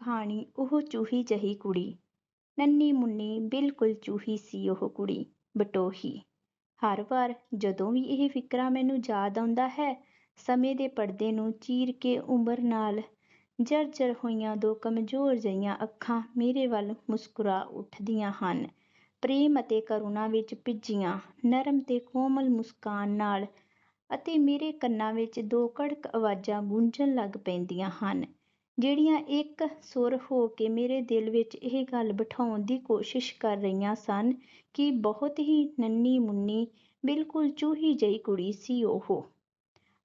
ਕਹਾਣੀ ਉਹ ਚੂਹੀ ਜਿਹੀ ਕੁੜੀ, ਨੰਨੀ ਮੁੰਨੀ ਬਿਲਕੁਲ ਚੂਹੀ ਸੀ ਉਹ ਕੁੜੀ, ਬਟੋਹੀ। ਹਰ ਵਾਰ ਜਦੋਂ ਵੀ ਇਹ ਫ਼ਿਕਰਾ ਮੈਨੂੰ ਯਾਦ ਆਉਂਦਾ ਹੈ, ਸਮੇਂ ਦੇ ਪਰਦੇ ਨੂੰ ਚੀਰ ਕੇ ਉਮਰ ਨਾਲ ਜਰਜਰ ਹੋਈਆਂ ਦੋ ਕਮਜ਼ੋਰ ਜਿਹੀਆਂ ਅੱਖਾਂ ਮੇਰੇ ਵੱਲ ਮੁਸਕਰਾ ਉੱਠਦੀਆਂ ਹਨ, ਪ੍ਰੇਮ ਅਤੇ ਕਰੁਣਾ ਵਿੱਚ ਭਿੱਜੀਆਂ, ਨਰਮ ਤੇ ਕੋਮਲ ਮੁਸਕਾਨ ਨਾਲ ਅਤੇ ਮੇਰੇ ਕੰਨਾਂ ਵਿੱਚ ਦੋ ਕੜਕ ਆਵਾਜ਼ਾਂ ਗੂੰਜਣ ਲੱਗ ਪੈਂਦੀਆਂ ਹਨ, ਜਿਹੜੀਆਂ ਇੱਕ ਸੁਰ ਹੋ ਕੇ ਮੇਰੇ ਦਿਲ ਵਿੱਚ ਇਹ ਗੱਲ ਬਿਠਾਉਣ ਦੀ ਕੋਸ਼ਿਸ਼ ਕਰ ਰਹੀਆਂ ਸਨ ਕਿ ਬਹੁਤ ਹੀ ਨੰਨੀ ਮੁੰਨੀ, ਬਿਲਕੁਲ ਚੂਹੀ ਜਿਹੀ ਕੁੜੀ ਸੀ ਉਹ।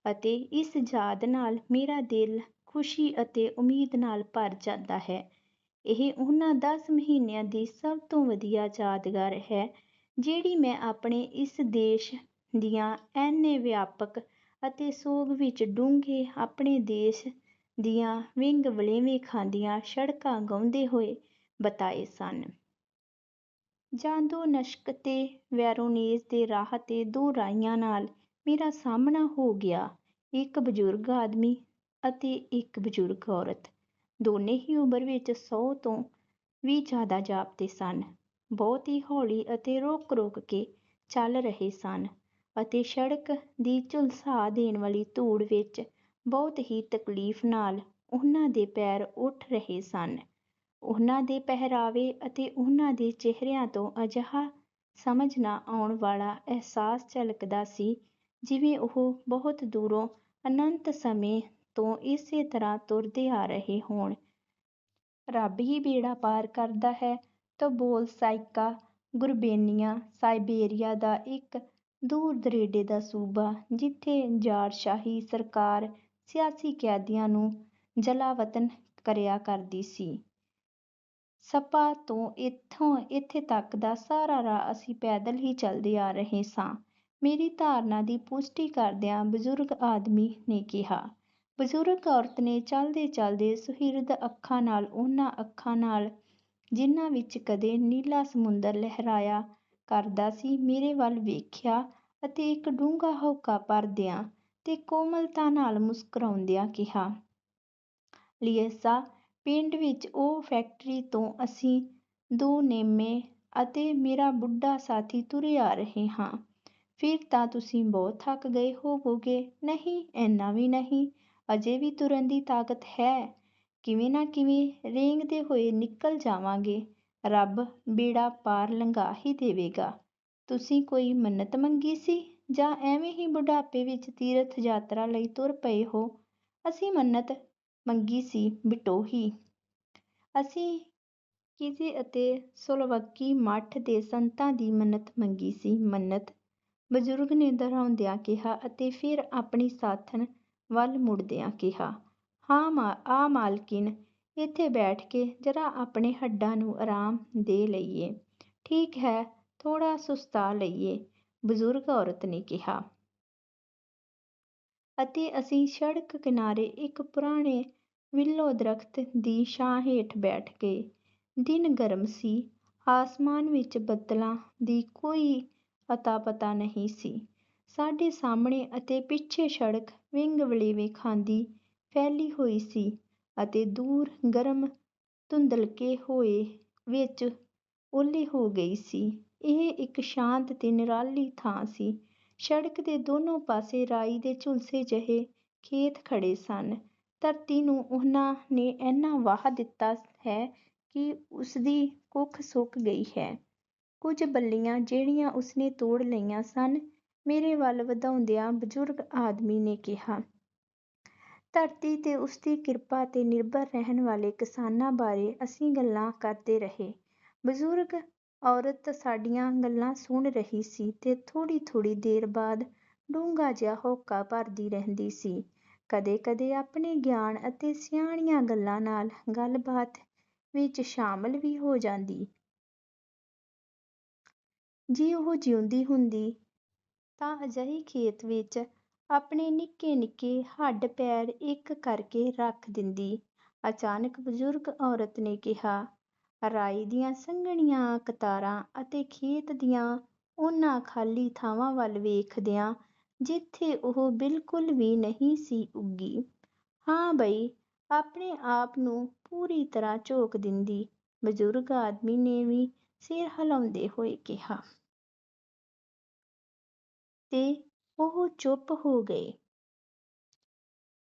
ਅਤੇ ਇਸ ਯਾਦ ਨਾਲ ਮੇਰਾ ਦਿਲ ਖੁਸ਼ੀ ਅਤੇ ਉਮੀਦ ਨਾਲ ਭਰ ਜਾਂਦਾ ਹੈ। ਇਹ ਉਹਨਾਂ ਦਸ ਮਹੀਨਿਆਂ ਦੀ ਸਭ ਤੋਂ ਵਧੀਆ ਯਾਦਗਾਰ ਹੈ, ਜਿਹੜੀ ਮੈਂ ਆਪਣੇ ਇਸ ਦੇਸ਼ ਦੀਆਂ ਐਨੇ ਵਿਆਪਕ ਅਤੇ ਸੋਗ ਵਿੱਚ ਡੂੰਘੇ ਆਪਣੇ ਦੇਸ਼ ਦੀਆਂ ਵਿੰਗ ਵਲੇਵੇਂ ਖਾਂਦੀਆਂ ਸੜਕਾਂ ਗਾਉਂਦੇ ਹੋਏ ਬਿਤਾਏ ਸਨ। ਜਾਂਦੋ ਨਸ਼ਕ ਤੇ ਵੈਰੋਨੇਜ਼ ਦੇ ਰਾਹ ਤੇ ਦੋ ਰਾਹੀਆਂ ਨਾਲ ਮੇਰਾ ਸਾਹਮਣਾ ਹੋ ਗਿਆ, ਇੱਕ ਬਜ਼ੁਰਗ ਆਦਮੀ ਅਤੇ ਇੱਕ ਬਜ਼ੁਰਗ ਔਰਤ। ਦੋਨੇ ਹੀ ਉਮਰ ਵਿੱਚ ਸੌ ਤੋਂ ਵੀ ਜ਼ਿਆਦਾ ਜਾਪਦੇ ਸਨ। ਬਹੁਤ ਹੀ ਹੌਲੀ ਅਤੇ ਰੁਕ-ਰੁਕ ਕੇ ਚੱਲ ਰਹੇ ਸਨ ਅਤੇ ਸੜਕ ਦੀ ਝੁਲਸਾ ਦੇਣ ਵਾਲੀ ਧੂੜ ਵਿੱਚ ਬਹੁਤ ਹੀ ਤਕਲੀਫ਼ ਨਾਲ ਉਹਨਾਂ ਦੇ ਪੈਰ ਉੱਠ ਰਹੇ ਸਨ। ਉਹਨਾਂ ਦੇ ਪਹਿਰਾਵੇ ਅਤੇ ਉਹਨਾਂ ਦੇ ਚਿਹਰਿਆਂ ਤੋਂ ਅਜਿਹਾ ਸਮਝ ਨਾ ਆਉਣ ਵਾਲਾ ਅਹਿਸਾਸ ਝਲਕਦਾ ਸੀ, ਜਿਵੇਂ ਉਹ ਬਹੁਤ ਦੂਰੋਂ ਅਨੰਤ ਸਮੇਂ ਤੋਂ ਇਸੇ ਤਰ੍ਹਾਂ ਤੁਰਦੇ ਆ ਰਹੇ ਹੋਣ। "ਰੱਬ ਹੀ ਬੇੜਾ ਪਾਰ ਕਰਦਾ ਹੈ" ਤੋਬੋਲਸਾਇਕਾ ਗੁਰਬੇਨੀਆ ਸਾਇਬੇਰੀਆ ਦਾ ਇੱਕ ਦੂਰ-ਦਰੇਡੇ ਦਾ ਸੂਬਾ, ਜਿੱਥੇ ਜ਼ਾਰਸ਼ਾਹੀ ਸਰਕਾਰ ਸਿਆਸੀ ਕੈਦੀਆਂ ਨੂੰ ਜਲਾਵਤਨ ਕਰਿਆ ਕਰਦੀ ਸੀ। ਸਪਾ ਤੋਂ ਇੱਥੋਂ ਇੱਥੇ ਤੱਕ ਦਾ ਸਾਰਾ ਰਾਹ ਅਸੀਂ ਪੈਦਲ ਹੀ ਚਲਦੇ ਆ ਰਹੇ ਸਾਂ, ਮੇਰੀ ਧਾਰਨਾ ਦੀ ਪੁਸ਼ਟੀ ਕਰਦਿਆਂ ਬਜ਼ੁਰਗ ਆਦਮੀ ਨੇ ਕਿਹਾ। ਬਜ਼ੁਰਗ ਔਰਤ ਨੇ ਚਲਦੇ ਚਲਦੇ ਸੁਹਿਰਦ ਅੱਖਾਂ ਨਾਲ ਉਹਨਾਂ ਅੱਖਾਂ ਨਾਲ, ਜਿਨ੍ਹਾਂ ਵਿੱਚ ਕਦੇ ਨੀਲਾ ਸਮੁੰਦਰ ਲਹਿਰਾਇਆ ਕਰਦਾ ਸੀ, ਮੇਰੇ ਵੱਲ ਵੇਖਿਆ ਅਤੇ ਇੱਕ ਡੂੰਘਾ ਹਉਕਾ ਭਰਦਿਆਂ ਤੇ ਕੋਮਲਤਾ ਨਾਲ ਮੁਸਕਰਾਉਂਦਿਆਂ ਕਿਹਾ, "ਲਿਅਸਾ, ਪਿੰਡ ਵਿੱਚ ਉਹ ਫੈਕਟਰੀ ਤੋਂ ਅਸੀਂ ਦੋ ਨੇਮੇ ਅਤੇ ਮੇਰਾ ਬੁੱਢਾ ਸਾਥੀ ਤੁਰੇ ਆ ਰਹੇ ਹਾਂ। ਫਿਰ ਤਾਂ ਤੁਸੀਂ ਬਹੁਤ ਥੱਕ ਗਏ ਹੋਵੋਗੇ?" "ਨਹੀਂ, ਏਨਾ ਵੀ ਨਹੀਂ, ਅਜੇ ਵੀ ਤੁਰਨ ਦੀ ਤਾਕਤ ਹੈ, ਕਿਵੇਂ ਨਾ ਕਿਵੇਂ ਰੇਂਗਦੇ ਹੋਏ ਨਿਕਲ ਜਾਵਾਂਗੇ, ਰੱਬ ਬੇੜਾ ਪਾਰ ਲੰਘਾ ਹੀ ਦੇਵੇਗਾ।" "ਤੁਸੀਂ ਕੋਈ ਮੰਨਤ ਮੰਗੀ ਸੀ, ਜਾਂ ਐਵੇਂ ਹੀ ਬੁਢਾਪੇ ਵਿੱਚ ਤੀਰਥ ਯਾਤਰਾ ਲਈ ਤੁਰ ਪਏ ਹੋ?" "ਅਸੀਂ ਮੰਨਤ ਮੰਗੀ ਸੀ, ਬਿਟੋਹੀ। ਅਸੀਂ ਕਿਜ਼ੀ ਅਤੇ ਸਲੋਵੱਕੀ ਮੱਠ ਦੇ ਸੰਤਾਂ ਦੀ ਮੰਨਤ ਮੰਗੀ ਸੀ।" "ਮੰਨਤ?" ਬਜ਼ੁਰਗ ਨੇ ਦੁਹਰਾਉਂਦਿਆਂ ਕਿਹਾ ਅਤੇ ਫਿਰ ਆਪਣੀ ਸਾਥਣ ਵੱਲ ਮੁੜਦਿਆਂ ਕਿਹਾ, "ਹਾਂ ਆ ਮਾਲਕਿਨ, ਇੱਥੇ ਬੈਠ ਕੇ ਜ਼ਰਾ ਆਪਣੇ ਹੱਡਾਂ ਨੂੰ ਆਰਾਮ ਦੇ ਲਈਏ।" "ਠੀਕ ਹੈ, ਥੋੜ੍ਹਾ ਸੁਸਤਾ ਲਈਏ," ਬਜ਼ੁਰਗ ਔਰਤ ਨੇ ਕਿਹਾ। ਅਤੇ ਅਸੀਂ ਸੜਕ ਕਿਨਾਰੇ ਇੱਕ ਪੁਰਾਣੇ ਵਿਲੋ ਦਰਖਤ ਦੀ ਛਾਂ ਹੇਠ ਬੈਠ ਗਏ। ਦਿਨ ਗਰਮ ਸੀ, ਆਸਮਾਨ ਵਿੱਚ ਬੱਦਲਾਂ ਦੀ ਕੋਈ ਅਤਾ-ਪਤਾ ਨਹੀਂ ਸੀ। ਸਾਡੇ ਸਾਹਮਣੇ ਅਤੇ ਪਿੱਛੇ ਸੜਕ ਵਿੰਗ ਵਲੇਵੇਂ ਖਾਂਦੀ ਫੈਲੀ ਹੋਈ ਸੀ ਅਤੇ ਦੂਰ ਗਰਮ ਧੁੰਦਲਕੇ ਹੋਏ ਵਿੱਚ ਓਹਲੇ ਹੋ ਗਈ ਸੀ। ਇਹ ਇੱਕ ਸ਼ਾਂਤ ਤੇ ਨਿਰਾਲੀ ਥਾਂ ਸੀ। ਸੜਕ ਦੇ ਦੋਨੋਂ ਪਾਸੇ ਰਾਈ ਦੇ ਝੁਲਸੇ ਜਿਹੇ ਖੇਤ ਖੜ੍ਹੇ ਸਨ। ਧਰਤੀ ਨੂੰ ਉਹਨਾਂ ਨੇ ਏਨਾ ਵਾਹ ਦਿੱਤਾ ਹੈ ਕਿ ਉਸਦੀ ਕੁੱਖ ਸੁੱਕ ਗਈ ਹੈ। ਕੁਝ ਬੱਲੀਆਂ ਜਿਹੜੀਆਂ ਉਸਨੇ ਤੋੜ ਲਈਆਂ ਸਨ, ਮੇਰੇ ਵੱਲ ਵਧਾਉਂਦਿਆਂ ਬਜ਼ੁਰਗ ਆਦਮੀ ਨੇ ਕਿਹਾ। ਧਰਤੀ ਤੇ ਉਸਦੀ ਕਿਰਪਾ ਤੇ ਨਿਰਭਰ ਰਹਿਣ ਵਾਲੇ ਕਿਸਾਨਾਂ ਬਾਰੇ ਅਸੀਂ ਗੱਲਾਂ ਕਰਦੇ ਰਹੇ। ਬਜ਼ੁਰਗ ਔਰਤ ਸਾਡੀਆਂ ਗੱਲਾਂ ਸੁਣ ਰਹੀ ਸੀ ਤੇ ਥੋੜ੍ਹੀ-ਥੋੜ੍ਹੀ ਦੇਰ ਬਾਅਦ ਡੂੰਘਾ ਜਿਹਾ ਹੋਕਾ ਭਰਦੀ ਰਹਿੰਦੀ ਸੀ, ਕਦੇ-ਕਦੇ ਆਪਣੇ ਗਿਆਨ ਅਤੇ ਸਿਆਣੀਆਂ ਗੱਲਾਂ ਨਾਲ ਗੱਲਬਾਤ ਵਿੱਚ ਸ਼ਾਮਲ ਵੀ ਹੋ ਜਾਂਦੀ। ਜੇ ਉਹ ਜਿਊਂਦੀ ਹੁੰਦੀ ਤਾਂ ਅਜਿਹੀ ਖੇਤ ਵਿੱਚ ਆਪਣੇ ਨਿੱਕੇ-ਨਿੱਕੇ ਹੱਡ-ਪੈਰ ਇੱਕ ਕਰਕੇ ਰੱਖ ਦਿੰਦੀ। ਅਚਾਨਕ ਬਜ਼ੁਰਗ ਔਰਤ ਨੇ ਕਿਹਾ, ਰਾਈ ਦੀਆਂ ਸੰਘਣੀਆਂ ਕਤਾਰਾਂ ਅਤੇ ਖੇਤ ਦੀਆਂ ਉਹਨਾਂ ਖਾਲੀ ਥਾਵਾਂ ਵੱਲ ਵੇਖਦਿਆਂ, ਜਿੱਥੇ ਉਹ ਬਿਲਕੁਲ ਵੀ ਨਹੀਂ ਸੀ ਉੱਗੀ, "ਹਾਂ ਬਈ, ਆਪਣੇ ਆਪ ਨੂੰ ਪੂਰੀ ਤਰ੍ਹਾਂ ਝੋਕ ਦਿੰਦੀ ਬਜ਼ੁਰਗ ਆਦਮੀ ਨੇ ਵੀ ਸਿਰ ਹਿਲਾਉਂਦੇ ਹੋਏ ਕਿਹਾ। ਤੇ ਉਹ ਚੁੱਪ ਹੋ ਗਏ।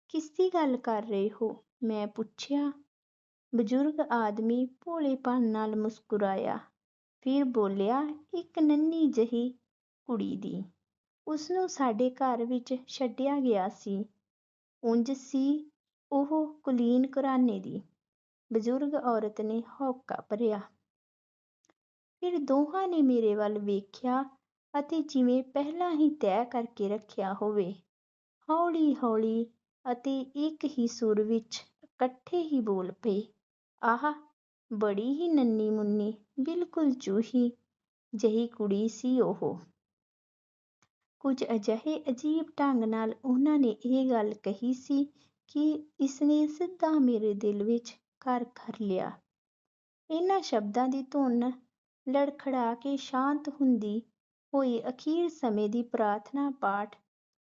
ਕਿਸਦੀ ਗੱਲ ਕਰ ਰਹੇ ਹੋ? ਮੈਂ ਪੁੱਛਿਆ। ਬਜ਼ੁਰਗ ਆਦਮੀ ਭੋਲੇਪਨ ਨਾਲ ਮੁਸਕਰਾਇਆ। ਫਿਰ ਬੋਲਿਆ, ਇੱਕ ਨੰਨੀ ਜਿਹੀ ਕੁੜੀ ਦੀ। ਉਸਨੂੰ ਸਾਡੇ ਘਰ ਵਿੱਚ ਛੱਡਿਆ ਗਿਆ ਸੀ। ਉਂਝ ਸੀ ਉਹ ਕੁਲੀਨ ਘਰਾਣੇ ਦੀ। ਬਜ਼ੁਰਗ ਔਰਤ ਨੇ ਹਉਕਾ ਭਰਿਆ। ਫਿਰ ਦੋਹਾਂ ਨੇ ਮੇਰੇ ਵੱਲ ਵੇਖਿਆ ਅਤੇ ਜਿਵੇਂ ਪਹਿਲਾਂ ਹੀ ਤੈਅ ਕਰਕੇ ਰੱਖਿਆ ਹੋਵੇ ਹੌਲੀ ਹੌਲੀ ਅਤੇ ਇੱਕ ਹੀ ਸੁਰ ਵਿੱਚ ਇਕੱਠੇ ਹੀ ਬੋਲ ਪਏ। ਆਹ ਬੜੀ ਹੀ ਨੰਨੀ ਮੁੰਨੀ, ਬਿਲਕੁਲ ਚੂਹੀ ਜਿਹੀ ਕੁੜੀ ਸੀ ਉਹ। ਕੁਝ ਅਜਿਹੇ ਅਜੀਬ ਢੰਗ ਨਾਲ ਉਹਨਾਂ ਨੇ ਇਹ ਗੱਲ ਕਹੀ ਸੀ ਕਿ ਇਸਨੇ ਸਿੱਧਾ ਮੇਰੇ ਦਿਲ ਵਿੱਚ ਘਰ ਕਰ ਲਿਆ। ਇਹਨਾਂ ਸ਼ਬਦਾਂ ਦੀ ਧੁਨ ਲੜਖੜਾ ਕੇ ਸ਼ਾਂਤ ਹੁੰਦੀ ਹੋਈ ਅਖੀਰ ਸਮੇਂ ਦੀ ਪ੍ਰਾਰਥਨਾ ਪਾਠ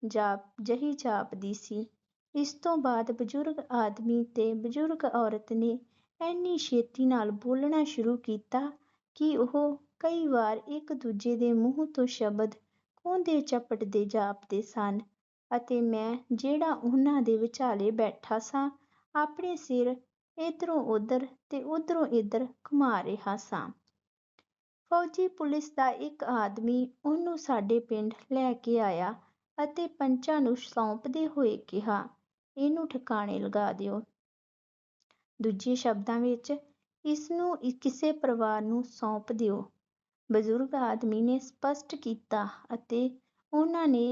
ਜਾਪ ਜਿਹੀ ਜਾਪਦੀ ਸੀ। ਇਸ ਤੋਂ ਬਾਅਦ ਬਜ਼ੁਰਗ ਆਦਮੀ ਤੇ ਬਜ਼ੁਰਗ ਔਰਤ ਨੇ ਐਨੀ ਛੇਤੀ ਨਾਲ ਬੋਲਣਾ ਸ਼ੁਰੂ ਕੀਤਾ ਕਿ ਉਹ ਕਈ ਵਾਰ ਇੱਕ ਦੂਜੇ ਦੇ ਮੂੰਹ ਤੋਂ ਸ਼ਬਦ ਖੋਹਦੇ ਝਪਟਦੇ ਜਾਪਦੇ ਸਨ ਅਤੇ ਮੈਂ ਜਿਹੜਾ ਉਹਨਾਂ ਦੇ ਵਿਚਾਲੇ ਬੈਠਾ ਸਾਂ, ਆਪਣੇ ਸਿਰ ਇਧਰੋਂ ਉਧਰ ਤੇ ਉੱਧਰੋਂ ਇੱਧਰ ਘੁਮਾ ਰਿਹਾ ਸਾਂ। ਫੌਜੀ ਪੁਲਿਸ ਦਾ ਇੱਕ ਆਦਮੀ ਉਹਨੂੰ ਸਾਡੇ ਪਿੰਡ ਲੈ ਕੇ ਆਇਆ ਅਤੇ ਪੰਚਾਂ ਨੂੰ ਸੌਂਪਦੇ ਹੋਏ ਕਿਹਾ, ਇਹਨੂੰ ਠਿਕਾਣੇ ਲਗਾ ਦਿਓ। ਦੂਜੇ ਸ਼ਬਦਾਂ ਵਿੱਚ, ਇਸਨੂੰ ਕਿਸੇ ਪਰਿਵਾਰ ਨੂੰ ਸੌਂਪ ਦਿਓ। ਬਜ਼ੁਰਗ ਆਦਮੀ ਨੇ ਸਪਸ਼ਟ ਕੀਤਾ ਅਤੇ ਉਹਨਾਂ ਨੇ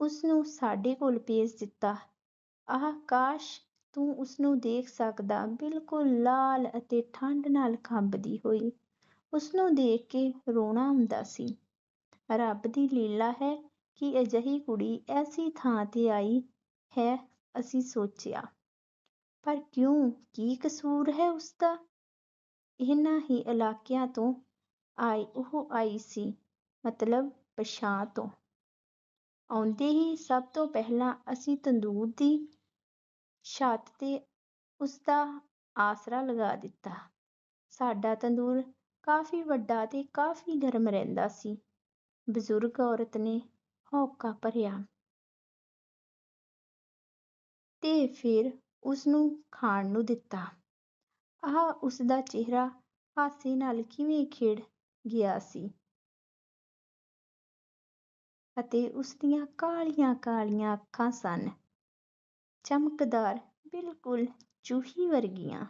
ਉਸਨੂੰ ਸਾਡੇ ਕੋਲ ਭੇਜ ਦਿੱਤਾ। ਆਹ ਕਾਸ਼ ਤੂੰ ਉਸਨੂੰ ਦੇਖ ਸਕਦਾ, ਬਿਲਕੁਲ ਲਾਲ ਅਤੇ ਠੰਡ ਨਾਲ ਕੰਬਦੀ ਹੋਈ। ਉਸਨੂੰ ਦੇਖ ਕੇ ਰੋਣਾ ਆਉਂਦਾ ਸੀ। ਰੱਬ ਦੀ ਲੀਲਾ ਹੈ ਕਿ ਅਜਿਹੀ ਕੁੜੀ ਐਸੀ ਥਾਂ ਤੇ ਆਈ ਹੈ, ਅਸੀਂ ਸੋਚਿਆ। ਪਰ ਕਿਉਂ? ਕੀ ਕਸੂਰ ਹੈ ਉਸਦਾ? ਇਹਨਾਂ ਹੀ ਇਲਾਕਿਆਂ ਤੋਂ ਆਈ, ਉਹ ਆਈ ਸੀ, ਮਤਲਬ ਪਛਾਂ ਤੋਂ। ਆਉਂਦੇ ਹੀ ਸਭ ਤੋਂ ਪਹਿਲਾਂ ਅਸੀਂ ਤੰਦੂਰ ਦੀ ਛੱਤ ਤੇ ਉਸਦਾ ਆਸਰਾ ਲਗਾ ਦਿੱਤਾ। ਸਾਡਾ ਤੰਦੂਰ ਕਾਫੀ ਵੱਡਾ ਤੇ ਕਾਫੀ ਗਰਮ ਰਹਿੰਦਾ ਸੀ। ਬਜ਼ੁਰਗ ਔਰਤ ਨੇ ਹਉਕਾ ਭਰਿਆ। ਤੇ ਫਿਰ ਉਸਨੂੰ ਖਾਣ ਨੂੰ ਦਿੱਤਾ। ਆਹ ਉਸਦਾ ਚਿਹਰਾ ਹਾਸੇ ਨਾਲ ਕਿਵੇਂ ਖਿੜ ਗਿਆ ਸੀ। ਅਤੇ ਉਸਦੀਆਂ ਕਾਲੀਆਂ ਕਾਲੀਆਂ ਅੱਖਾਂ ਸਨ। ਚਮਕਦਾਰ, ਬਿਲਕੁਲ ਚੂਹੀ ਵਰਗੀਆਂ।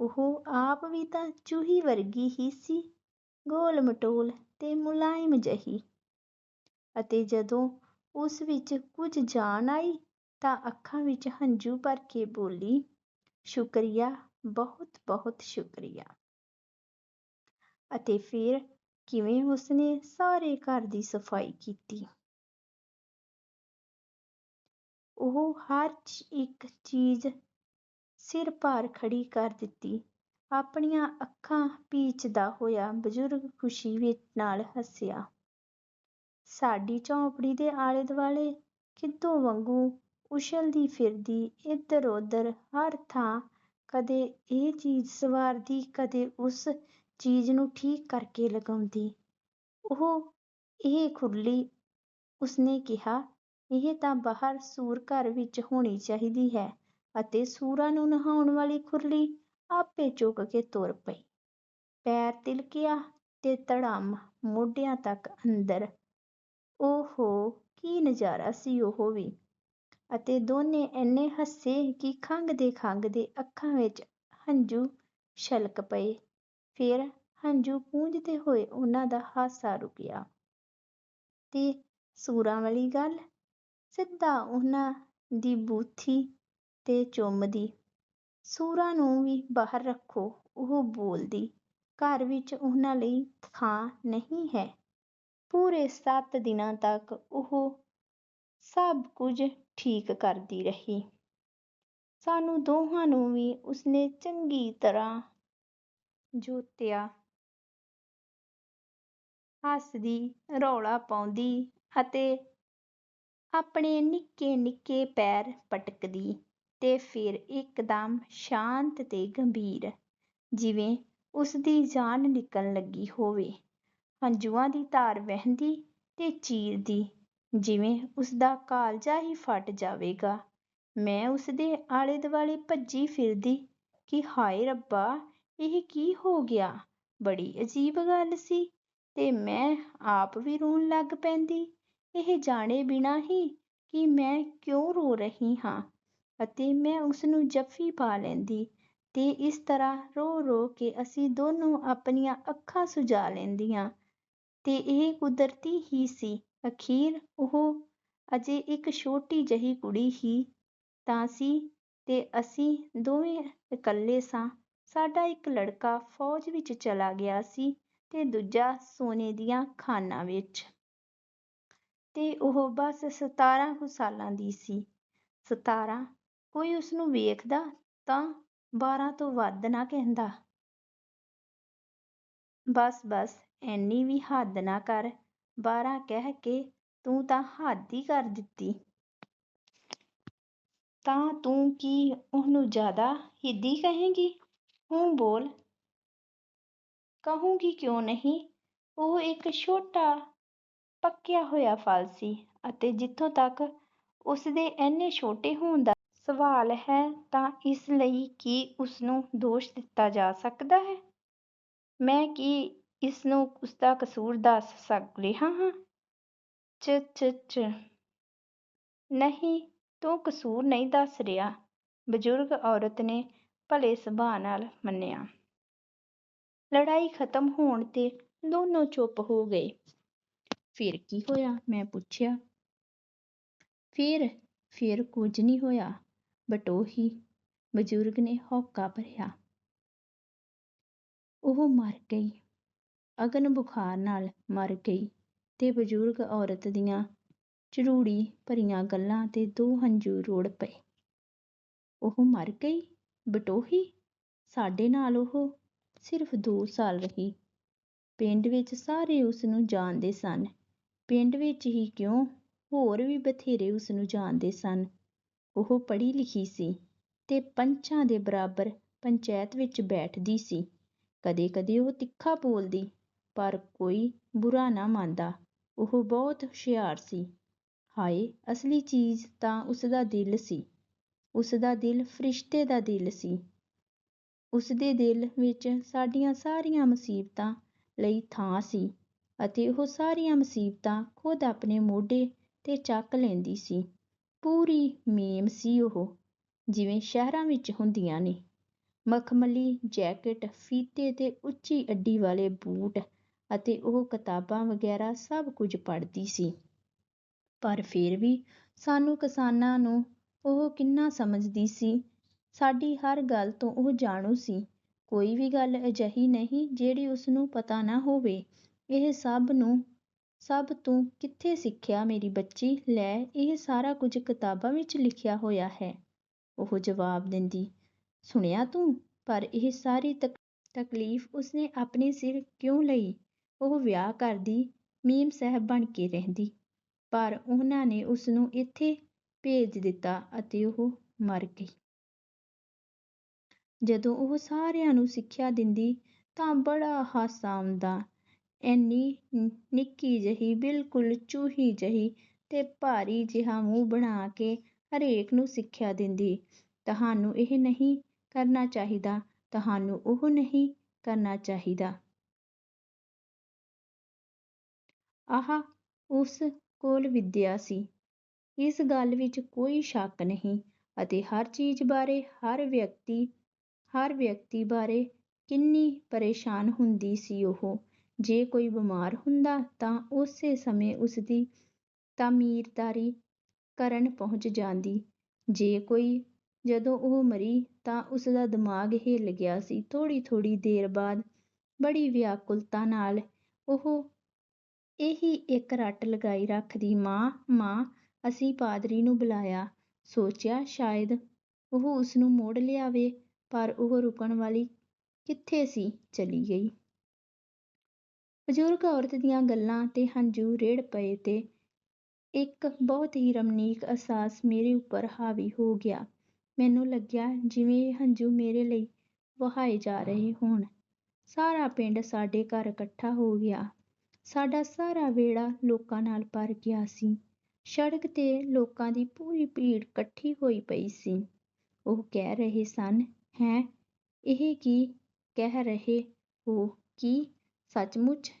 ਉਹ ਆਪ ਵੀ ਤਾਂ ਚੂਹੀ ਵਰਗੀ ਹੀ ਸੀ ਗੋਲ ਮਟੋਲ ਤੇ ਮੁਲਾਇਮ ਜਿਹੀ। ਅਤੇ ਜਦੋਂ ਉਸ ਵਿੱਚ ਕੁਝ ਜਾਨ ਆਈ ਤਾਂ ਅੱਖਾਂ ਵਿੱਚ ਹੰਝੂ ਭਰ ਕੇ ਬੋਲੀ, ਸ਼ੁਕਰੀਆ, ਬਹੁਤ ਬਹੁਤ ਸ਼ੁਕਰੀਆ। ਅਤੇ ਫਿਰ ਕਿਵੇਂ ਉਸਨੇ ਸਾਰੇ ਘਰ ਦੀ ਸਫ਼ਾਈ ਕੀਤੀ? ਉਹ ਹਰ ਇੱਕ ਚੀਜ਼ ਸਿਰ ਭਾਰ ਖੜੀ ਕਰ ਦਿੱਤੀ। ਆਪਣੀਆਂ ਅੱਖਾਂ ਪੀਚਦਾ ਹੋਇਆ ਬਜ਼ੁਰਗ ਖੁਸ਼ੀ ਵਿੱਚ ਨਾਲ ਹੱਸਿਆ, ਸਾਡੀ ਝੌਂਪੜੀ ਦੇ ਆਲੇ ਦੁਆਲੇ ਖਿੱਦੋਂ ਵਾਂਗੂੰ ਉਛਲਦੀ ਫਿਰਦੀ ਇੱਧਰ ਉਧਰ, ਹਰ ਥਾਂ ਕਦੇ ਇਹ ਚੀਜ਼ ਸਵਾਰਦੀ, ਕਦੇ ਉਸ ਚੀਜ਼ ਨੂੰ ਠੀਕ ਕਰਕੇ ਲਗਾਉਂਦੀ। ਉਹ ਇਹ ਖੁਰਲੀ ਉਸਨੇ ਕਿਹਾ, ਇਹ ਤਾਂ ਬਾਹਰ ਸੂਰ ਘਰ ਵਿੱਚ ਹੋਣੀ ਚਾਹੀਦੀ ਹੈ ਅਤੇ ਸੂਰਾਂ ਨੂੰ ਨਹਾਉਣ ਵਾਲੀ ਖੁਰਲੀ ਆਪੇ ਚੁੱਕ ਕੇ ਤੁਰ ਪਈ। ਪੈਰ ਤਿਲਕਿਆ ਤੇ ਧੜਾਮ ਮੋਢਿਆਂ ਤੱਕ ਅੰਦਰ। ਓਹੋ, ਕੀ ਨਜ਼ਾਰਾ ਸੀ ਉਹ ਵੀ। ਅਤੇ ਦੋਨੇ ਇੰਨੇ ਹੱਸੇ ਕਿ ਖੰਘਦੇ ਖੰਘਦੇ ਅੱਖਾਂ ਵਿੱਚ ਹੰਝੂ ਛਲਕ ਪਏ। ਫਿਰ ਹੰਝੂ ਪੂੰਝਦੇ ਹੋਏ ਉਹਨਾਂ ਦਾ ਹਾਸਾ ਰੁਕਿਆ ਤੇ ਸੂਰਾਂ ਵਾਲੀ ਗੱਲ? ਸਿੱਧਾ ਉਹਨਾਂ ਦੀ ਬੂਥੀ ਤੇ ਚੁੰਮਦੀ। ਸੂਰਾਂ ਨੂੰ ਵੀ ਬਾਹਰ ਰੱਖੋ, ਉਹ ਬੋਲਦੀ। ਘਰ ਵਿੱਚ ਉਹਨਾਂ ਲਈ ਥਾਂ ਨਹੀਂ ਹੈ। ਪੂਰੇ ਸੱਤ ਦਿਨਾਂ ਤੱਕ ਉਹ ਸਭ ਕੁਝ ਠੀਕ ਕਰਦੀ ਰਹੀ। ਸਾਨੂੰ ਦੋਹਾਂ ਨੂੰ ਵੀ ਉਸਨੇ ਚੰਗੀ ਤਰ੍ਹਾਂ ਜੋਤਿਆ। ਹੱਸਦੀ, ਰੌਲਾ ਪਾਉਂਦੀ ਅਤੇ ਆਪਣੇ ਨਿੱਕੇ ਨਿੱਕੇ ਪੈਰ ਪਟਕਦੀ ਤੇ ਫਿਰ ਇਕਦਮ ਸ਼ਾਂਤ ਤੇ ਗੰਭੀਰ ਜਿਵੇਂ ਉਸਦੀ ਜਾਨ ਨਿਕਲਣ ਲੱਗੀ ਹੋਵੇ। ਹੰਝੂਆਂ ਦੀ ਧਾਰ ਵਹਿੰਦੀ ਤੇ ਚੀਰਦੀ ਜਿਵੇਂ ਉਸਦਾ ਕਾਲਜਾ ਹੀ ਫਟ ਜਾਵੇਗਾ। ਮੈਂ ਉਸਦੇ ਆਲੇ ਦੁਆਲੇ ਭੱਜੀ ਫਿਰਦੀ ਕਿ ਹਾਏ ਰੱਬਾ, ਇਹ ਕੀ ਹੋ ਗਿਆ? ਬੜੀ ਅਜੀਬ ਗੱਲ ਸੀ ਤੇ ਮੈਂ ਆਪ ਵੀ ਰੋਣ ਲੱਗ ਪੈਂਦੀ। ਇਹ ਜਾਣੇ ਬਿਨਾਂ ਹੀ ਕਿ ਮੈਂ ਕਿਉਂ ਰੋ ਰਹੀ ਹਾਂ ਅਤੇ ਮੈਂ ਉਸਨੂੰ ਜੱਫੀ ਪਾ ਲੈਂਦੀ ਤੇ ਇਸ ਤਰ੍ਹਾਂ ਰੋ ਰੋ ਕੇ ਅਸੀਂ ਦੋਨੋਂ ਆਪਣੀਆਂ ਅੱਖਾਂ ਸੁਜਾ ਲੈਂਦੀਆਂ। ਤੇ ਇਹ ਕੁਦਰਤੀ ਹੀ ਸੀ ਅਖੀਰ ਉਹ ਅਜੇ ਇੱਕ ਛੋਟੀ ਜਿਹੀ ਕੁੜੀ ਹੀ ਤਾਂ ਸੀ ਤੇ ਅਸੀਂ ਦੋਵੇਂ ਇਕੱਲੇ ਸਾਂ। ਸਾਡਾ ਇੱਕ ਲੜਕਾ ਫ਼ੌਜ ਵਿੱਚ ਚਲਾ ਗਿਆ ਸੀ ਤੇ ਦੂਜਾ ਸੋਨੇ ਦੀਆਂ ਖਾਣਾਂ ਵਿੱਚ। ਤੇ ਉਹ ਬਸ ਸਤਾਰਾਂ ਕੁ ਸਾਲਾਂ ਦੀ ਸੀ। ਸਤਾਰਾਂ, ਕੋਈ ਉਸਨੂੰ ਵੇਖਦਾ ਤਾਂ ਬਾਰਾਂ ਤੋਂ ਵੱਧ ਨਾ ਕਹਿੰਦਾ। ਬਸ ਬਸ ਐਨੀ ਵੀ ਹੱਦ ਨਾ ਕਰ। ਬਾਰਾਂ ਕਹਿ ਕੇ ਤੂੰ ਤਾਂ ਹੱਦ ਹੀ ਕਰ ਦਿੱਤੀ। ਤਾਂ ਤੂੰ ਕੀ ਉਹਨੂੰ ਜ਼ਿਆਦਾ ਹਿੱਦੀ ਕਹੇਂਗੀ? ਹੂੰ, ਬੋਲ। ਕਹੂੰਗੀ ਕਿਉਂ ਨਹੀਂ? ਉਹ ਇੱਕ ਛੋਟਾ ਪੱਕਿਆ ਹੋਇਆ ਫਲ ਸੀ ਅਤੇ ਜਿੱਥੋਂ ਤੱਕ ਉਸਦੇ ਐਨੇ ਛੋਟੇ ਹੋਣ ਦਾ ਸਵਾਲ ਹੈ, ਤਾਂ ਇਸ ਲਈ ਕੀ ਉਸਨੂੰ ਦੋਸ਼ ਦਿੱਤਾ ਜਾ ਸਕਦਾ ਹੈ? ਮੈਂ ਕੀ ਇਸਨੂੰ ਉਸਦਾ ਕਸੂਰ ਦੱਸ ਰਿਹਾ ਹਾਂ? ਚ ਚ ਚ ਨਹੀਂ, ਤੂੰ ਕਸੂਰ ਨਹੀਂ ਦੱਸ ਰਿਹਾ। ਬਜ਼ੁਰਗ ਔਰਤ ਨੇ ਭਲੇ ਸੁਭਾਅ ਨਾਲ ਮੰਨਿਆ। ਲੜਾਈ ਖਤਮ ਹੋਣ ਤੇ ਦੋਨੋਂ ਚੁੱਪ ਹੋ ਗਏ। ਫਿਰ ਕੀ ਹੋਇਆ? ਮੈਂ ਪੁੱਛਿਆ। ਫਿਰ ਫਿਰ ਕੁਝ ਨਹੀਂ ਹੋਇਆ। ਬਟੋਹੀ ਬਜ਼ੁਰਗ ਨੇ ਹਉਕਾ ਭਰਿਆ। ਉਹ ਮਰ ਗਈ। ਅਗਨ ਬੁਖਾਰ ਨਾਲ ਮਰ ਗਈ ਤੇ ਬਜ਼ੁਰਗ ਔਰਤ ਦੀਆਂ ਝਰੂੜੀ ਭਰੀਆਂ ਗੱਲਾਂ ਤੇ ਦੋ ਹੰਝੂ ਰੁੜ ਪਏ। ਉਹ ਮਰ ਗਈ? ਬਟੋਹੀ? ਸਾਡੇ ਨਾਲ ਉਹ ਸਿਰਫ ਦੋ ਸਾਲ ਰਹੀ। ਪਿੰਡ ਵਿੱਚ ਸਾਰੇ ਉਸਨੂੰ ਜਾਣਦੇ ਸਨ। ਪਿੰਡ ਵਿੱਚ ਹੀ ਕਿਉਂ? ਹੋਰ ਵੀ ਬਥੇਰੇ ਉਸਨੂੰ ਜਾਣਦੇ ਸਨ। ਉਹ ਪੜ੍ਹੀ ਲਿਖੀ ਸੀ ਤੇ ਪੰਚਾਂ ਦੇ ਬਰਾਬਰ ਪੰਚਾਇਤ ਵਿੱਚ ਬੈਠਦੀ ਸੀ। ਕਦੇ ਕਦੇ ਉਹ ਤਿੱਖਾ ਬੋਲਦੀ ਪਰ ਕੋਈ ਬੁਰਾ ਨਾ ਮੰਨਦਾ। ਉਹ ਬਹੁਤ ਹੁਸ਼ਿਆਰ ਸੀ। ਹਾਏ, ਅਸਲੀ ਚੀਜ਼ ਤਾਂ ਉਸਦਾ ਦਿਲ ਸੀ। ਉਸਦਾ ਦਿਲ ਫਰਿਸ਼ਤੇ ਦਾ ਦਿਲ ਸੀ। ਉਸਦੇ ਦਿਲ ਵਿੱਚ ਸਾਡੀਆਂ ਸਾਰੀਆਂ ਮੁਸੀਬਤਾਂ ਲਈ ਥਾਂ ਸੀ ਅਤੇ ਉਹ ਸਾਰੀਆਂ ਮੁਸੀਬਤਾਂ ਖੁਦ ਆਪਣੇ ਮੋਢੇ ਤੇ ਚੱਕ ਲੈਂਦੀ ਸੀ। ਪੂਰੀ ਮੇਮ ਸੀ ਉਹ, ਜਿਵੇਂ ਸ਼ਹਿਰਾਂ ਵਿੱਚ ਹੁੰਦੀਆਂ ਨੇ। ਮਖਮਲੀ ਜੈਕਟ, ਫੀਤੇ ਤੇ ਉੱਚੀ ਅੱਡੀ ਵਾਲੇ ਬੂਟ ਅਤੇ ਉਹ ਕਿਤਾਬਾਂ ਵਗੈਰਾ ਸਭ ਕੁਝ ਪੜ੍ਹਦੀ ਸੀ। ਪਰ ਫਿਰ ਵੀ ਸਾਨੂੰ ਕਿਸਾਨਾਂ ਨੂੰ ਉਹ ਕਿੰਨਾ ਸਮਝਦੀ ਸੀ। ਸਾਡੀ ਹਰ ਗੱਲ ਤੋਂ ਉਹ ਜਾਣੂ ਸੀ। ਕੋਈ ਵੀ ਗੱਲ ਅਜਿਹੀ ਨਹੀਂ ਜਿਹੜੀ ਉਸਨੂੰ ਪਤਾ ਨਾ ਹੋਵੇ। ਇਹ ਸਭ ਨੂੰ, ਸਭ ਤੂੰ ਕਿੱਥੇ ਸਿੱਖਿਆ ਮੇਰੀ ਬੱਚੀ? ਲੈ, ਇਹ ਸਾਰਾ ਕੁਝ ਕਿਤਾਬਾਂ ਵਿੱਚ ਲਿਖਿਆ ਹੋਇਆ ਹੈ। ਉਹ ਜਵਾਬ ਦਿੰਦੀ, ਸੁਣਿਆ ਤੂੰ? ਪਰ ਇਹ ਸਾਰੀ ਤਕ, ਤਕਲੀਫ ਉਸਨੇ ਆਪਣੇ ਸਿਰ ਕਿਉਂ ਲਈ? ਉਹ ਵਿਆਹ ਕਰਦੀ, ਮੀਮ ਸਾਹਿਬ ਬਣ ਕੇ ਰਹਿੰਦੀ, ਪਰ ਉਹਨਾਂ ਨੇ ਉਸਨੂੰ ਇੱਥੇ ਭੇਜ ਦਿੱਤਾ ਅਤੇ ਉਹ ਮਰ ਗਈ। ਜਦੋਂ ਉਹ ਸਾਰਿਆਂ ਨੂੰ ਸਿੱਖਿਆ ਦਿੰਦੀ ਤਾਂ ਬੜਾ ਹਾਸਾ ਆਉਂਦਾ। ਐਨੀ ਨਿੱਕੀ ਜਿਹੀ, ਬਿਲਕੁਲ ਚੂਹੀ ਜਿਹੀ ਤੇ ਭਾਰੀ ਜਿਹਾ ਮੂੰਹ ਬਣਾ ਕੇ ਹਰੇਕ ਨੂੰ ਸਿੱਖਿਆ ਦਿੰਦੀ। ਤੁਹਾਨੂੰ ਇਹ ਨਹੀਂ ਕਰਨਾ ਚਾਹੀਦਾ, ਤੁਹਾਨੂੰ ਉਹ ਨਹੀਂ ਕਰਨਾ ਚਾਹੀਦਾ। ਆਹ ਉਸ ਕੋਲ ਵਿੱਦਿਆ ਸੀ। ਇਸ ਗੱਲ ਵਿੱਚ ਕੋਈ ਸ਼ੱਕ ਨਹੀਂ ਅਤੇ ਹਰ ਚੀਜ਼ ਬਾਰੇ, ਹਰ ਵਿਅਕਤੀ ਹਰ ਵਿਅਕਤੀ ਬਾਰੇ ਕਿੰਨੀ ਪਰੇਸ਼ਾਨ ਹੁੰਦੀ ਸੀ ਉਹ। ਜੇ ਕੋਈ ਬਿਮਾਰ ਹੁੰਦਾ ਤਾਂ ਉਸੇ ਸਮੇਂ ਉਸਦੀ ਤਾਮੀਰਦਾਰੀ ਕਰਨ ਪਹੁੰਚ ਜਾਂਦੀ। ਜੇ ਕੋਈ ਜਦੋਂ ਉਹ ਮਰੀ ਤਾਂ ਉਸਦਾ ਦਿਮਾਗ ਹਿੱਲ ਗਿਆ ਸੀ। ਥੋੜ੍ਹੀ ਥੋੜ੍ਹੀ ਦੇਰ ਬਾਅਦ ਬੜੀ ਵਿਆਕੁਲਤਾ ਨਾਲ ਉਹ ਇਹੀ ਇੱਕ ਰੱਟ ਲਗਾਈ ਰੱਖਦੀ ਮਾਂ ਮਾਂ, ਅਸੀਂ ਪਾਦਰੀ ਨੂੰ ਬੁਲਾਇਆ ਸੋਚਿਆ ਸ਼ਾਇਦ ਉਹ ਉਸਨੂੰ ਮੋੜ ਲਿਆਵੇ, ਪਰ ਉਹ ਰੁਕਣ ਵਾਲੀ ਕਿੱਥੇ ਸੀ ਚਲੀ ਗਈ ਬਜ਼ੁਰਗ ਔਰਤ ਦੀਆਂ ਗੱਲਾਂ ਤੇ ਹੰਝੂ ਰਿੜ ਪਏ ਤੇ ਇੱਕ ਬਹੁਤ ਹੀ ਰਮਣੀਕ ਅਹਿਸਾਸ ਮੇਰੇ ਉੱਪਰ ਹਾਵੀ ਹੋ ਗਿਆ ਮੈਨੂੰ ਲੱਗਿਆ ਜਿਵੇਂ ਇਹ ਹੰਝੂ ਮੇਰੇ ਲਈ ਵਹਾਏ ਜਾ ਰਹੇ ਹੋਣ। ਸਾਰਾ ਪਿੰਡ ਸਾਡੇ ਘਰ ਇਕੱਠਾ ਹੋ ਗਿਆ। ਸਾਡਾ ਸਾਰਾ ਵਿਹੜਾ ਲੋਕਾਂ ਨਾਲ ਭਰ ਗਿਆ ਸੀ। ਸੜਕ 'ਤੇ ਲੋਕਾਂ ਦੀ ਪੂਰੀ ਭੀੜ ਇਕੱਠੀ ਹੋਈ ਪਈ ਸੀ। ਉਹ ਕਹਿ ਰਹੇ ਸਨ, "ਹੈਂ, ਇਹ ਕੀ ਕਹਿ ਰਹੇ ਹੋ ਕਿ ਸੱਚਮੁੱਚ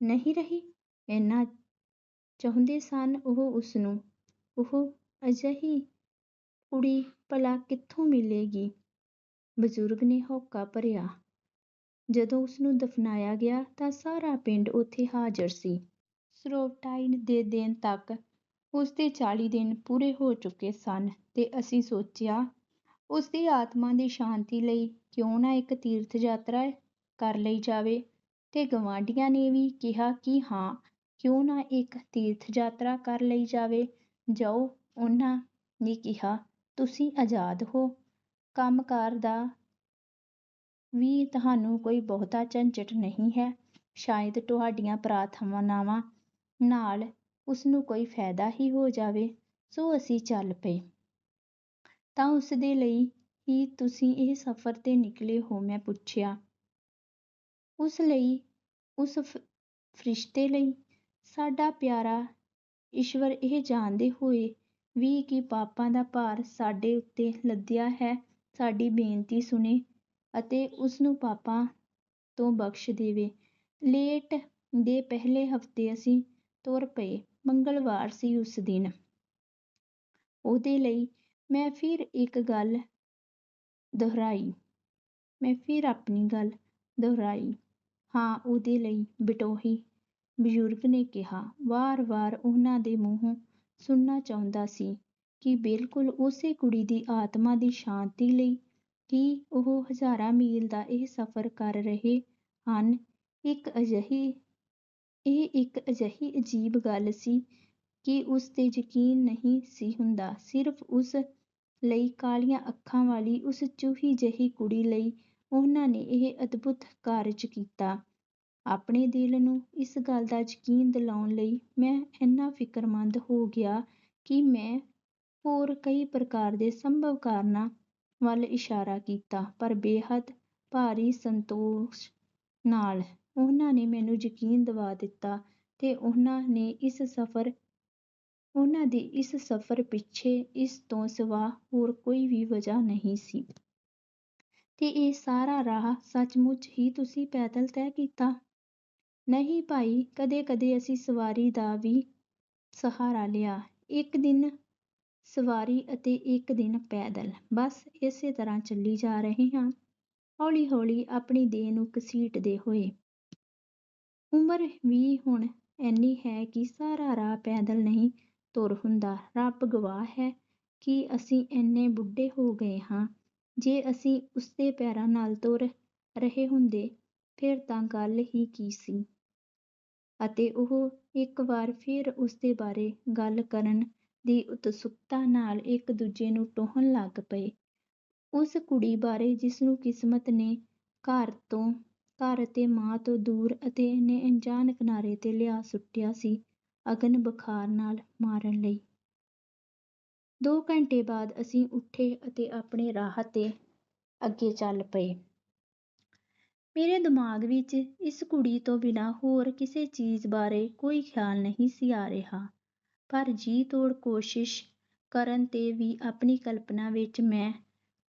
ਨਹੀਂ ਰਹੀ?" ਇੰਨਾ ਚਾਹੁੰਦੇ ਸਨ ਉਹ ਉਸਨੂੰ। "ਉਹ ਅਜਿਹੀ ਕੁੜੀ ਭਲਾ ਕਿੱਥੋਂ ਮਿਲੇਗੀ?" ਬਜ਼ੁਰਗ ਨੇ ਹਉਕਾ ਭਰਿਆ। ਜਦੋਂ ਉਸਨੂੰ ਦਫ਼ਨਾਇਆ ਗਿਆ ਤਾਂ ਸਾਰਾ ਪਿੰਡ ਉੱਥੇ ਹਾਜ਼ਰ ਸੀ। ਸਰੋਵਟਾਈਨ ਦੇ ਦਿਨ ਤੱਕ ਉਸਦੇ ਚਾਲੀ ਦਿਨ ਪੂਰੇ ਹੋ ਚੁੱਕੇ ਸਨ ਤੇ ਅਸੀਂ ਸੋਚਿਆ, ਉਸਦੀ ਆਤਮਾ ਦੀ ਸ਼ਾਂਤੀ ਲਈ ਕਿਉਂ ਨਾ ਇੱਕ ਤੀਰਥ ਯਾਤਰਾ ਕਰ ਲਈ ਜਾਵੇ ਤੇ ਗਵਾਂਢੀਆਂ ਨੇ ਵੀ ਕਿਹਾ ਕਿ ਹਾਂ, ਕਿਉਂ ਨਾ ਇੱਕ ਤੀਰਥ ਯਾਤਰਾ ਕਰ ਲਈ ਜਾਵੇ। "ਜਾਓ," ਉਹਨਾਂ ਨੇ ਕਿਹਾ, "ਤੁਸੀਂ ਆਜ਼ਾਦ ਹੋ। ਕੰਮ-ਕਾਰ ਦਾ ਵੀ ਤੁਹਾਨੂੰ ਕੋਈ ਬਹੁਤਾ ਝੰਜਟ ਨਹੀਂ ਹੈ। ਸ਼ਾਇਦ ਤੁਹਾਡੀਆਂ ਪ੍ਰਾਰਥਨਾਵਾਂ ਨਾਲ ਉਸਨੂੰ ਕੋਈ ਫਾਇਦਾ ਹੀ ਹੋ ਜਾਵੇ।" ਸੋ ਅਸੀਂ ਚੱਲ ਪਏ। "ਤਾਂ ਉਸਦੇ ਲਈ ਹੀ ਤੁਸੀਂ ਇਹ ਸਫ਼ਰ 'ਤੇ ਨਿਕਲੇ ਹੋ?" ਮੈਂ ਪੁੱਛਿਆ। "ਉਸ ਲਈ, ਉਸ ਫ਼ਰਿਸ਼ਤੇ ਲਈ?" ਸਾਡਾ ਪਿਆਰਾ ਈਸ਼ਵਰ ਇਹ ਜਾਣਦੇ ਹੋਏ ਵੀ ਕਿ ਪਾਪਾਂ ਦਾ ਭਾਰ ਸਾਡੇ ਉੱਤੇ ਲੱਦਿਆ ਹੈ, ਸਾਡੀ ਬੇਨਤੀ ਸੁਣੇ ਅਤੇ ਉਸਨੂੰ ਪਾਪਾਂ ਤੋਂ ਬਖ਼ਸ਼ ਦੇਵੇ। ਲੇਟ ਦੇ ਪਹਿਲੇ ਹਫ਼ਤੇ ਅਸੀਂ ਤੁਰ ਪਏ। ਮੰਗਲਵਾਰ ਸੀ ਉਸ ਦਿਨ। ਉਹਦੇ ਲਈ ਮੈਂ ਫਿਰ ਇੱਕ ਗੱਲ ਦੁਹਰਾਈ। ਮੈਂ ਫਿਰ ਆਪਣੀ ਗੱਲ ਦੁਹਰਾਈ। "ਹਾਂ, ਉਹਦੇ ਲਈ, ਬਟੋਹੀ," ਬਜ਼ੁਰਗ ਨੇ ਕਿਹਾ। ਵਾਰ-ਵਾਰ ਉਹਨਾਂ ਦੇ ਮੂੰਹੋਂ ਸੁਣਨਾ ਚਾਹੁੰਦਾ ਸੀ ਕਿ ਬਿਲਕੁਲ ਉਸੇ ਕੁੜੀ ਦੀ ਆਤਮਾ ਦੀ ਸ਼ਾਂਤੀ ਲਈ ਹੀ ਉਹ ਹਜ਼ਾਰਾਂ ਮੀਲ ਦਾ ਇਹ ਸਫ਼ਰ ਕਰ ਰਹੇ ਹਨ। ਇੱਕ ਅਜਿਹੀ ਇਹ ਇੱਕ ਅਜਿਹੀ ਅਜੀਬ ਗੱਲ ਸੀ ਕਿ ਉਸ 'ਤੇ ਯਕੀਨ ਨਹੀਂ ਸੀ ਹੁੰਦਾ। ਸਿਰਫ਼ ਉਸ ਲਈ, ਕਾਲੀਆਂ ਅੱਖਾਂ ਵਾਲੀ ਉਸ ਚੂਹੀ ਜਿਹੀ ਕੁੜੀ ਲਈ ਉਹਨਾਂ ਨੇ ਇਹ ਅਦਭੁਤ ਕਾਰਜ ਕੀਤਾ। ਆਪਣੇ ਦਿਲ ਨੂੰ ਇਸ ਗੱਲ ਦਾ ਯਕੀਨ ਦਿਲਾਉਣ ਲਈ ਮੈਂ ਇੰਨਾ ਫ਼ਿਕਰਮੰਦ ਹੋ ਗਿਆ ਕਿ ਮੈਂ ਹੋਰ ਕਈ ਪ੍ਰਕਾਰ ਦੇ ਸੰਭਵ ਕਾਰਨਾਂ ਵੱਲ ਇਸ਼ਾਰਾ ਕੀਤਾ, ਪਰ ਬੇਹੱਦ ਭਾਰੀ ਸੰਤੋਸ਼ ਨਾਲ ਉਹਨਾਂ ਨੇ ਮੈਨੂੰ ਯਕੀਨ ਦਿਵਾ ਦਿੱਤਾ ਤੇ ਉਹਨਾਂ ਨੇ ਇਸ ਸਫ਼ਰ ਉਹਨਾਂ ਦੀ ਇਸ ਸਫ਼ਰ ਪਿੱਛੇ ਇਸ ਤੋਂ ਸਿਵਾ ਹੋਰ ਕੋਈ ਵੀ ਵਜ੍ਹਾ ਨਹੀਂ ਸੀ। "ਤੇ ਇਹ ਸਾਰਾ ਰਾਹ ਸੱਚਮੁੱਚ ਹੀ ਤੁਸੀਂ ਪੈਦਲ ਤੈਅ ਕੀਤਾ?" "ਨਹੀਂ ਭਾਈ, ਕਦੇ-ਕਦੇ ਅਸੀਂ ਸਵਾਰੀ ਦਾ ਵੀ ਸਹਾਰਾ ਲਿਆ। ਇੱਕ ਦਿਨ ਸਵਾਰੀ ਅਤੇ ਇੱਕ ਦਿਨ ਪੈਦਲ। ਬੱਸ ਇਸੇ ਤਰ੍ਹਾਂ ਚੱਲੀ ਜਾ ਰਹੇ ਹਾਂ, ਹੌਲੀ-ਹੌਲੀ ਆਪਣੀ ਦੇਹ ਨੂੰ ਘਸੀਟਦੇ ਹੋਏ। ਉਮਰ ਵੀ ਹੁਣ ਇੰਨੀ ਹੈ ਕਿ ਸਾਰਾ ਰਾਹ ਪੈਦਲ ਨਹੀਂ ਤੁਰ ਹੁੰਦਾ। ਰੱਬ ਗਵਾਹ ਹੈ ਕਿ ਅਸੀਂ ਇੰਨੇ ਬੁੱਢੇ ਹੋ ਗਏ ਹਾਂ। ਜੇ ਅਸੀਂ ਉਸਦੇ ਪੈਰਾਂ ਨਾਲ ਤੁਰ ਰਹੇ ਹੁੰਦੇ, ਫਿਰ ਤਾਂ ਗੱਲ ਹੀ ਕੀ ਸੀ?" ਅਤੇ ਉਹ ਇੱਕ ਵਾਰ ਫਿਰ ਉਸਦੇ ਬਾਰੇ ਗੱਲ ਕਰਨ ਦੀ ਉਤਸੁਕਤਾ ਨਾਲ ਇੱਕ-ਦੂਜੇ ਨੂੰ ਟੋਹਣ ਲੱਗ ਪਏ। ਉਸ ਕੁੜੀ ਬਾਰੇ ਜਿਸਨੂੰ ਕਿਸਮਤ ਨੇ ਘਰ ਤੋਂ ਘਰ ਅਤੇ ਮਾਂ ਤੋਂ ਦੂਰ ਅਤੇ ਨੇ ਅਣਜਾਣ ਕਿਨਾਰੇ 'ਤੇ ਲਿਆ ਸੁੱਟਿਆ ਸੀ, ਅਗਨ ਬੁਖ਼ਾਰ ਨਾਲ ਮਾਰਨ ਲਈ। ਦੋ ਘੰਟੇ ਬਾਅਦ ਅਸੀਂ ਉੱਠੇ ਅਤੇ ਆਪਣੇ ਰਾਹ 'ਤੇ ਅੱਗੇ ਚੱਲ ਪਏ। ਮੇਰੇ ਦਿਮਾਗ਼ ਵਿੱਚ ਇਸ ਕੁੜੀ ਤੋਂ ਬਿਨਾਂ ਹੋਰ ਕਿਸੇ ਚੀਜ਼ ਬਾਰੇ ਕੋਈ ਖ਼ਿਆਲ ਨਹੀਂ ਸੀ ਆ ਰਿਹਾ, ਪਰ ਜੀ-ਤੋੜ ਕੋਸ਼ਿਸ਼ ਕਰਨ 'ਤੇ ਵੀ ਆਪਣੀ ਕਲਪਨਾ ਵਿੱਚ ਮੈਂ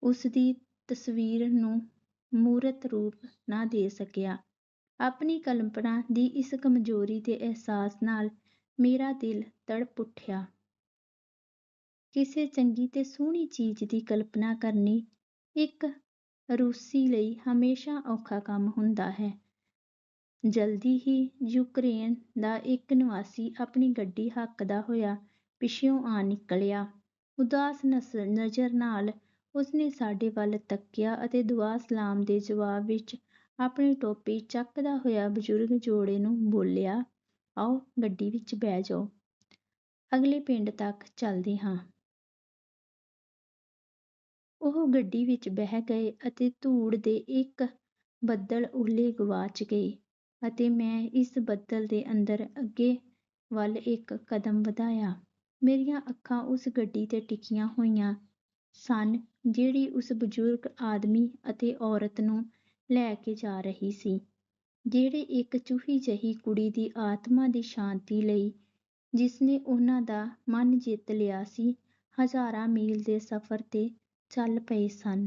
ਉਸਦੀ ਤਸਵੀਰ ਨੂੰ ਮੂਰਤ ਰੂਪ ਨਾ ਦੇ ਸਕਿਆ। ਆਪਣੀ ਕਲਪਨਾ ਦੀ ਇਸ ਕਮਜ਼ੋਰੀ ਦੇ ਅਹਿਸਾਸ ਨਾਲ ਮੇਰਾ ਦਿਲ ਤੜਪ ਉੱਠਿਆ। ਕਿਸੇ ਚੰਗੀ ਤੇ ਸੋਹਣੀ ਚੀਜ਼ ਦੀ ਕਲਪਨਾ ਕਰਨੀ ਇੱਕ ਰੂਸੀ ਲਈ ਹਮੇਸ਼ਾ ਔਖਾ ਕੰਮ ਹੁੰਦਾ ਹੈ। ਜਲਦੀ ਹੀ ਯੂਕਰੇਨ ਦਾ ਇੱਕ ਨਿਵਾਸੀ ਆਪਣੀ ਗੱਡੀ ਹਾਂਕਦਾ ਹੋਇਆ ਪਿੱਛਿਓਂ ਆ ਨਿਕਲਿਆ। ਉਦਾਸ ਨਜ਼ਰ ਨਾਲ ਉਸਨੇ ਸਾਡੇ ਵੱਲ ਤੱਕਿਆ ਅਤੇ ਦੁਆ-ਸਲਾਮ ਦੇ ਜਵਾਬ ਵਿੱਚ ਆਪਣੀ ਟੋਪੀ ਚੱਕਦਾ ਹੋਇਆ ਬਜ਼ੁਰਗ ਜੋੜੇ ਨੂੰ ਬੋਲਿਆ, "ਆਓ, ਗੱਡੀ ਵਿੱਚ ਬਹਿ ਜਾਓ, ਅਗਲੇ ਪਿੰਡ ਤੱਕ ਚੱਲਦੇ ਹਾਂ।" ਉਹ ਗੱਡੀ ਵਿੱਚ ਬਹਿ ਗਏ ਅਤੇ ਧੂੜ ਦੇ ਇੱਕ ਬੱਦਲ ਓਲੇ ਗਵਾਚ ਗਏ ਅਤੇ ਮੈਂ ਇਸ ਬੱਦਲ ਦੇ ਅੰਦਰ ਅੱਗੇ ਵੱਲ ਇੱਕ ਕਦਮ ਵਧਾਇਆ। ਮੇਰੀਆਂ ਅੱਖਾਂ ਉਸ ਗੱਡੀ 'ਤੇ ਟਿਕੀਆਂ ਹੋਈਆਂ ਸਨ, ਜਿਹੜੀ ਉਸ ਬਜ਼ੁਰਗ ਆਦਮੀ ਅਤੇ ਔਰਤ ਨੂੰ ਲੈ ਕੇ ਜਾ ਰਹੀ ਸੀ, ਜਿਹੜੇ ਇੱਕ ਚੂਹੀ ਜਿਹੀ ਕੁੜੀ ਦੀ ਆਤਮਾ ਦੀ ਸ਼ਾਂਤੀ ਲਈ, ਜਿਸਨੇ ਉਹਨਾਂ ਦਾ ਮਨ ਜਿੱਤ ਲਿਆ ਸੀ, ਹਜ਼ਾਰਾਂ ਮੀਲ ਦੇ ਸਫ਼ਰ ਤੇ ਚੱਲ ਪਏ ਸਨ